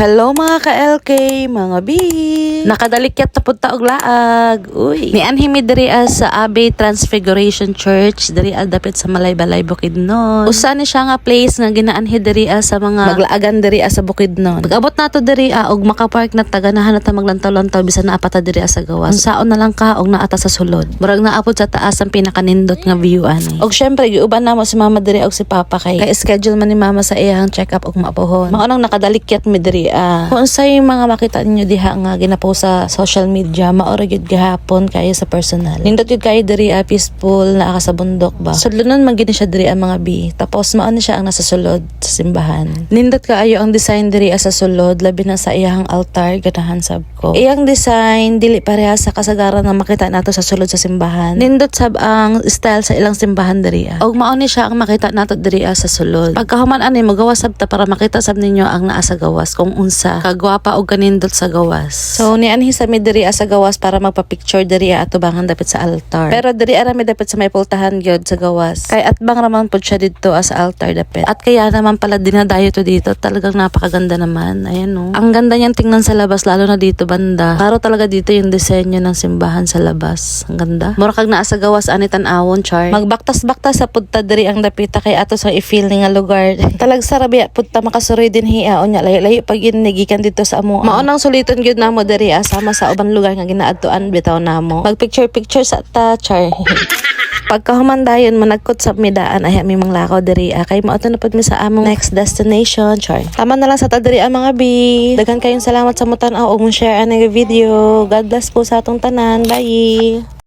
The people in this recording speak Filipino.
Hello mga ka-LK, mga B. Nakadalikyat na punta og laag. Uy. Ni Anhimi diri sa Abbey Transfiguration Church, diri dapit sa Malaybalay Bukidnon. Usa ni siya nga place nga ginaanhi diri sa mga maglaagan diri sa Bukidnon. Pag-abot nato diri og makapark na taganahan na ta maglantaw-lantaw bisan naapata diri as sa gawas. Unsaon na lang ka og naata sa sulod. Murag naapod sa taas ang pinakanindot nga view ani. Og syempre giuban namo si mama diri og si papa kay kay schedule man ni mama sa iyang check-up og maapuhon. Mao nang nakadalikyat mi diri ah. Kung sa yung mga makita ninyo diha nga ginapo sa social media, maoro gyud gihapon kayo sa personal. Nindot gyud kayo diri ah, peaceful na aka sa bundok ba. Sudlunon man gid ni siya diri ang mga bi. Tapos mao siya ang nasa sulod sa simbahan. Nindot kaayo ang design diri ah, sa sulod labi na sa iyang altar ganahan sab ko. Iyang design dili pareha sa kasagaran nga makita nato sa sulod sa simbahan. Nindot sab ang style sa ilang simbahan diri ah. Og mao ni siya ang makita nato diri ah, sa sulod. Pagkahuman ani magawas sab ta para makita sab ninyo ang naa sa gawas kung unsa kagwapa og kanindot sa gawas. So ni anhi sa mi diri sa gawas para magpa-picture diri atubangan dapit sa altar. Pero diri ara mi dapit sa may pultahan gyud sa gawas. Kay atbang raman pud siya didto sa altar dapit. At kaya naman pala dinadayo to dito. Talagang napakaganda naman. Ayan no. Ang ganda niyang tingnan sa labas lalo na dito banda. Klaro talaga dito yung disenyo ng simbahan sa labas. Ang ganda. Mura kag naa sa gawas ani tan-awon char. Magbaktas-baktas sa pudta diri ang dapita kay ato sa i-feel nga lugar. Talag sarabi pudta makasuroy din hiya onya layo-layo pag inigikan dito sa amo. Maunang suliton gyud namo diri ah, sama sa uban lugar nga ginaadtuan bitaw namo. Mag picture picture sa ta char. Pagkahumandayon managkot sa midaan ay mi mga lakaw diri ah, kay mao na pud mi sa among next destination char. Tama na lang sa ta diri mga bi. Daghan kayong salamat sa mutan-aw og mo share ang video. God bless po sa atong tanan. Bye.